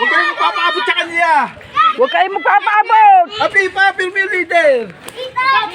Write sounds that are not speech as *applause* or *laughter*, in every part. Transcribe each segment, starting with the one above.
Huwag kayong papaabot sa kanya. Huwag kayong magpapaabot. Api pa, film yung leader.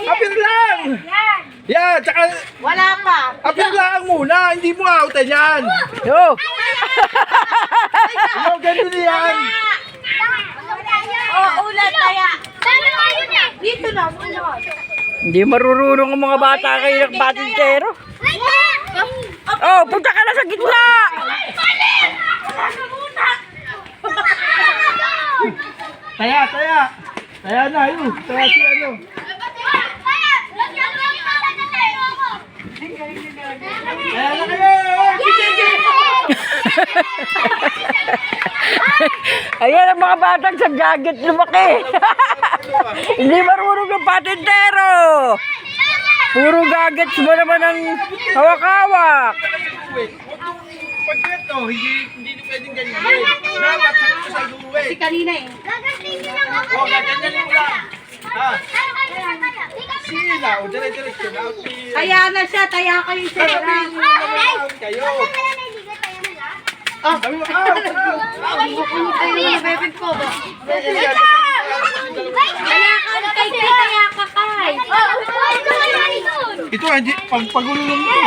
Apir lang. Yan, tsaka Wala pa. apir lang muna. Hindi mo outan yan. Yo. Yo, ganun yan. Oh, ulat kaya. Dito na, ulat. Hindi marurunong ang mga bata kayo ng patintero. Oh, punta ka na sa gitna. Taya, taya. Taya na, yun. Taya si ano. Taya na kayo. Ayan ang mga batang sa jacket lumaki. *laughs* Hindi marunong ng patintero. Puro gadgets mo naman ang hawak-hawak. Wait, Pag ito, hindi, hindi pwedeng ganyan. Dapat sa sa duwe. Kanina eh. O, ganyan mo lang. Ha? Sila, o, dire-diretso na. Out ni- Kaya na siya, taya kayo Pero sir. hindi mo naman out kayo. Ah, sabi mo, out, out. Taya ka, kay kay taya ka kay. Ito, hindi, pag pagulong mo.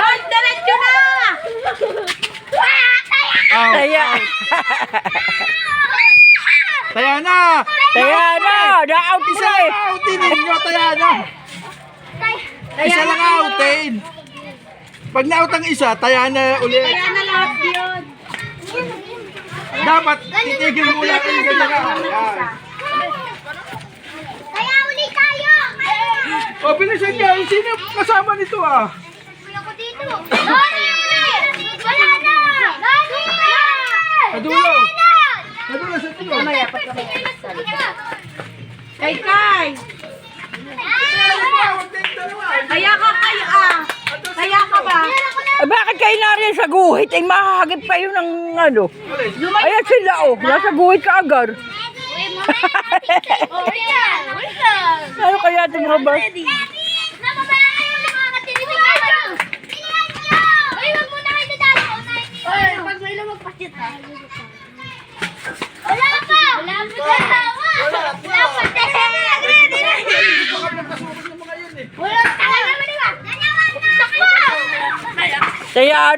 Hoy, diretso na! Out. Taya. Taya na! Taya na. Na-out Isa na eh. lang outin ninyo, taya na! Isa lang outin! Pag na-out ang isa, taya na ulit. Taya na lahat yun. Dapat, titigil mo lang yung ganyan ka. Ayan. Kaya uli tayo! O, bilisan niya. Sino kasama nito ah? Kuya ko dito. Nani! Wala na! Nani! Kadulo. Kadulo sa dulo. Mamaya, pag kami Kay kay. Taya ka kay ah. Taya ka ba? Eh, bakit kayo nariyan sa guhit? Eh, mahahagip kayo ng ano. Ayan sila oh. Nasa guhit ka agar. *laughs* Ano kaya itong mga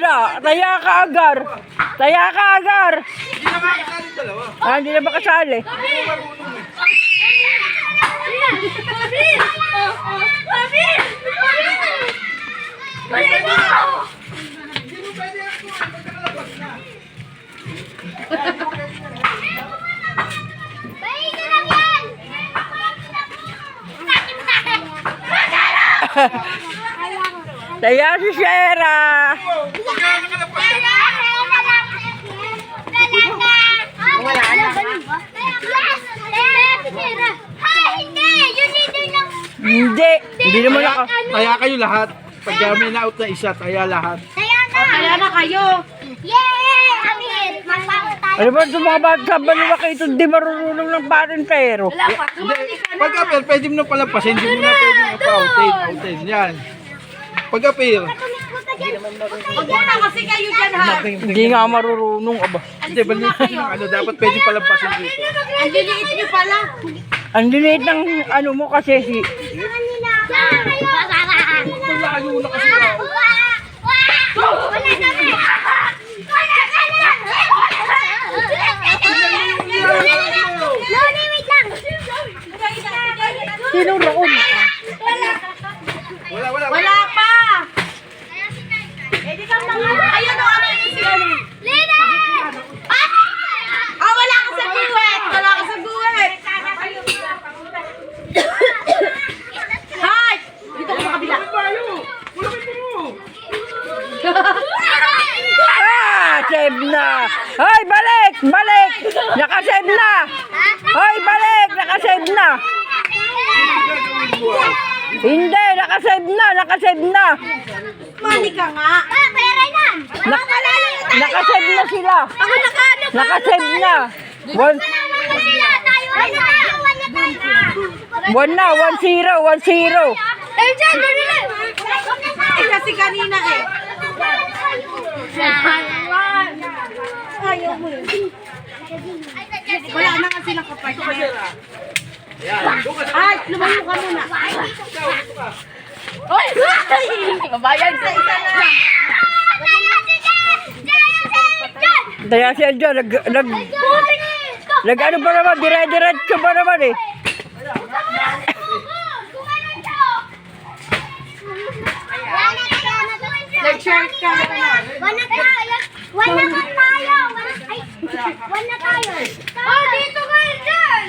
Na. Taya ka agar. Taya ka agar. Hindi na makakasali dalawa. Ah, hindi na ba kasali? Baigil lang Taya si Shera. Wala na. Hindi! Hindi. Hindi naman naka... Taya kayo lahat. Pag may na-out na isa, taya lahat. Kaya na! Taya na kayo. Yay! Amir! Masama tayo! Ano ba itong mga bata ba lumaki ito? Hindi marunong ng patintero. Wala pa. Hindi, pag appear, pwede mo na palampasin. Hindi mo na pwede na pa-outin. Outin, yan. Pag appear, Huwag muna kasi kayo dyan ha. Hindi nga marurunong. Aba. hindi, balik ng ano, dapat pwede palampasin dito. Ang liliit niyo pala. Ang liliit ng ano mo kasi si... Malayo na kasi na! Sinong roon? Wala, wala, wala. Wala pa. Eh di ka mga... Ayun o, ano yung si ano? Leader! Ah, wala ka sa guwet. Wala ka sa guwet. Hi! Dito ka sa kabila. Tayo! Wala kayo mo! Ah! Save na! Hoy, balik! Nakasave na! Hoy, balik! Nakasave na! Hindi! Nakasave na! Nakasave na! Mani ka nga. Pera na! Nak nakasave na sila! Ako nakaano pa! Nakasave na! One, Ano tayo! one na! One zero! One zero! Eh, dyan! Lang! Eh kasi kanina eh. Ayaw mo yun. Wala na nga silang kapartner. Ka Ay, lumayo ka muna. Oy! Mabayad sa isa na. Kaya siya dyan, nag, nag, nag ano ba naman, dire-diretso ba naman eh. Nag-short ka na. One na One na ka tayo. One ay, na tayo. Oh, dito kayo dyan.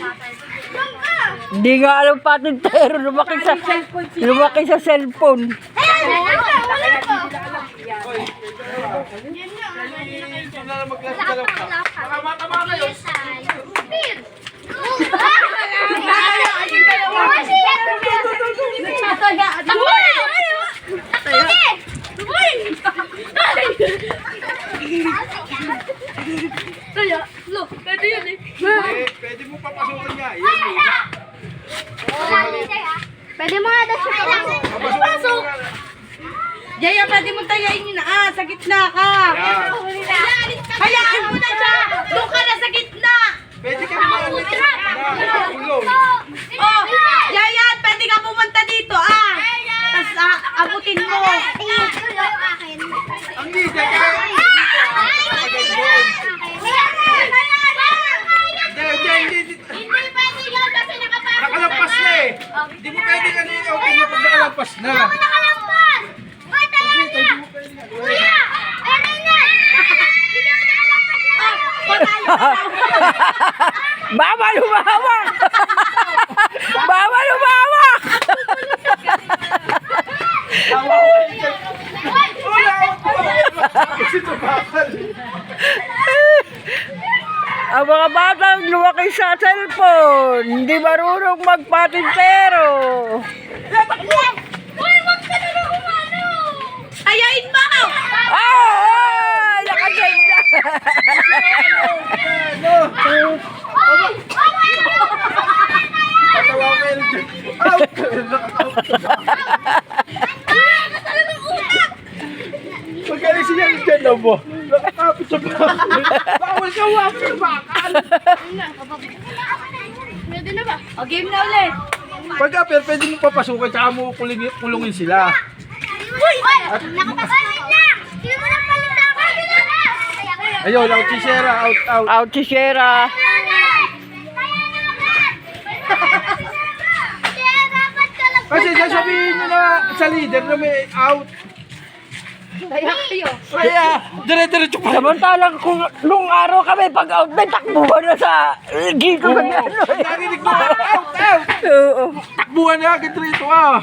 Diyan ka. Hindi nga alam patintero, lumaki sa, lumaki sa cellphone. Ayun, wala ka. Wala ka. Magklase ka lang. Baka matama kayo. Speed. Eh, pwede mo papasukin niya. Yan, muna. Pwede mo nga daw siya Papasukin mo. Jaya, pwede mo tayain yun na. Ah, sa gitna ka. Yan. Hayaan mo na siya. Doon ka na sa gitna. Pwede ka naman ulit sa gitna. Ulong. Oh, Jaya, pwede ka pumunta dito. Ah. Tapos ah, abutin mo. Ang leader ka. Hindi, hindi, hindi. Hindi pwede yun kasi nakapasok Nakalampas na eh. Hindi mo pwede ano yung outing niya pag nakalampas na. Ako nakalampas! Hoy, tayo niya! Kuya! Ayun na! Hindi ako nakalampas na Bawal humawak! Bawal humawak! Tawa ko kayo dyan. Uy, awat ko. Kasi ito bakal. Ang mga batang lumaki sa cellphone, hindi marunong magpatintero. Hoy, wag ka na lang umano! Tayain mo. Ah! Na! Ano? Hoy! Hoy! Tatawa ko kayo dyan. Siya na mo. Nakakapit sa bakal. Bawal ka wak sa. Pwede na ba? O, game na ulit. Pagka pero pwede mo papasukin tsaka mo kulungin, kulungin sila. Hoy! Nakapasok lang! Hindi mo na palita ako! Ayun, out si Sierra, out, out. Out si Shera. Kasi sasabihin nyo na sa leader na may out. Kaya kayo. Kaya, dire-diretso pa naman. Samantalang kung nung araw kami, pag out may takbuhan na sa Oo, ano eh. narinig mo, out, out. Oo. Takbuhan na agad rito ah.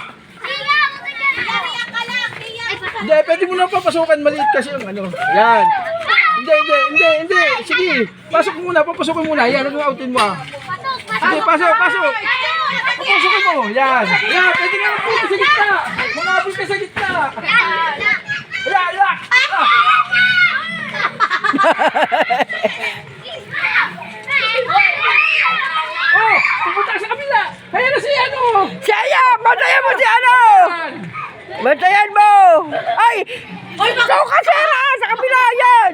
Hindi, pwede mo na papasukan maliit kasi yung ano. Yan. Hindi, hindi, hindi, hindi. Sige, pasok muna, papasukin muna. Yan, ano outin mo ah. Sige, pasok, pasok. Papasukin mo. Yan. Yan, pwede nga po sa gitna. Mangapit ka sa gitna. Yan, yan. *laughs* Oh, pupunta ka sa kabila. Kaya na si ano. Siya, bantayan mo si ano! Yan. Bantayan mo! Ay! Ikaw ka, Shera! Sa kabila, yan!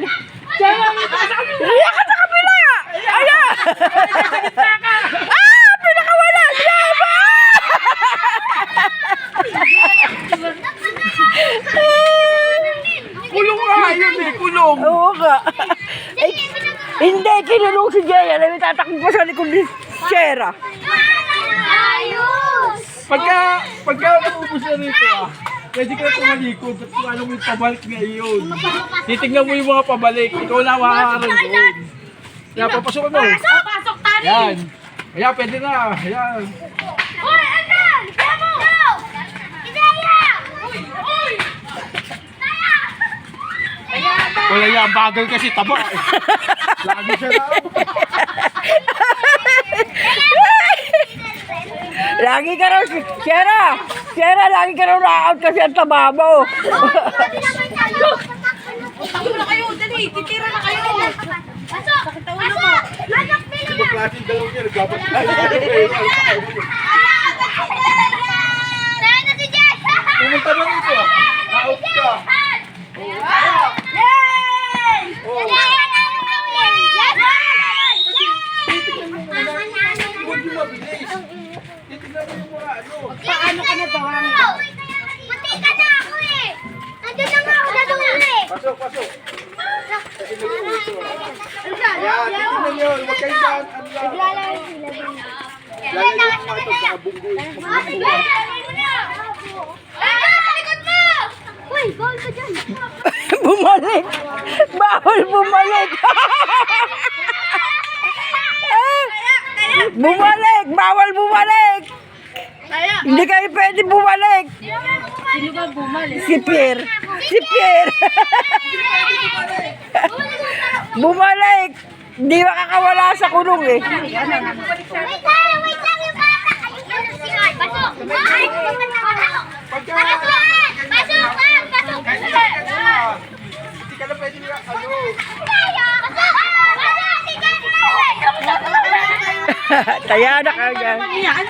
Riyan ka sa kabila! Ayan! ah! Pinakawala! *laughs* Siya ba? Kulong nga yun kulong. Oo nga. *laughs* Ay, hindi, kinulong si Jaya. Alam mo, tatakbo pa sa likod ni Shera. Ayos! Pagka, pagka naubos na rito ah, pwede ka na tumalikod at kung ano mo yung pabalik na iyon. Titignan mo yung mga pabalik, ikaw na makakaroon doon. Kaya papasukin mo. Oh, pasok tani. Yan. Ayan, pwede na. Ayan. Hoy, andyan! Demo! Ideya! Uy! Uy! Wala yan, bagal kasi taba. eh. Lagi siya na. Lagi ka raw, Shera! Shera, lagi ka raw na-out kasi ang taba mo. Takbo na kayo. Dali, titira na kayo. Pasok! Pasok! Pasok, pili na! Klaseng dalawang yan, nagkapat Saan Paano ka na bawang? Pati ka na ako eh. Nandun na nga ako na doon. Eh. Pasok, pasok. Ayan, ito na yun. Huwag kayo saan. Naglalaro sila doon. Lalo yung mga ito sa kabunggoy. Uy, bawal ka dyan. *laughs* bumalik. Bawal bumalik. *laughs* *laughs* bumalik. Bawal bumalik. Hindi kayo pwede bumalik. Sino ba bumalik? Si Pierre. Si Pierre. bumalik. Hindi makakawala sa kulong eh. Wait lang, wait lang yung bata. Pasok! Ay, pasok! Pasok! Pasok! Pasok! Hindi ka na pwede nila, ano. Taya na ka dyan. Yan.